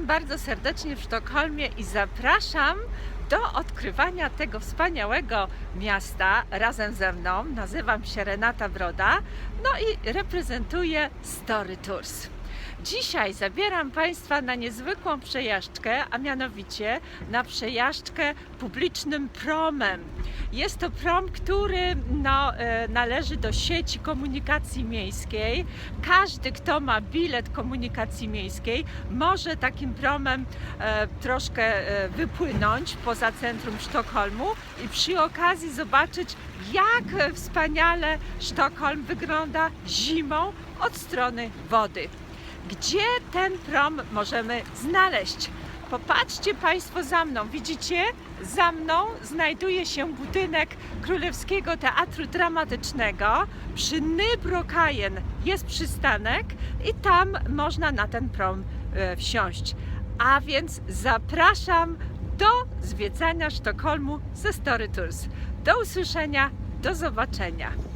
Witam bardzo serdecznie w Sztokholmie i zapraszam do odkrywania tego wspaniałego miasta razem ze mną. Nazywam się Renata Broda, no i reprezentuję Story Tours. Dzisiaj zabieram Państwa na niezwykłą przejażdżkę, a mianowicie na przejażdżkę publicznym promem. Jest to prom, który no, e, należy do sieci komunikacji miejskiej. Każdy, kto ma bilet komunikacji miejskiej, może takim promem e, troszkę e, wypłynąć poza centrum Sztokholmu i przy okazji zobaczyć, jak wspaniale Sztokholm wygląda zimą od strony wody. Gdzie ten prom możemy znaleźć? Popatrzcie Państwo za mną. Widzicie? Za mną znajduje się budynek Królewskiego Teatru Dramatycznego. Przy Nybrokajen jest przystanek i tam można na ten prom e, wsiąść. A więc zapraszam do zwiedzania Sztokholmu ze Story Tours. Do usłyszenia, do zobaczenia.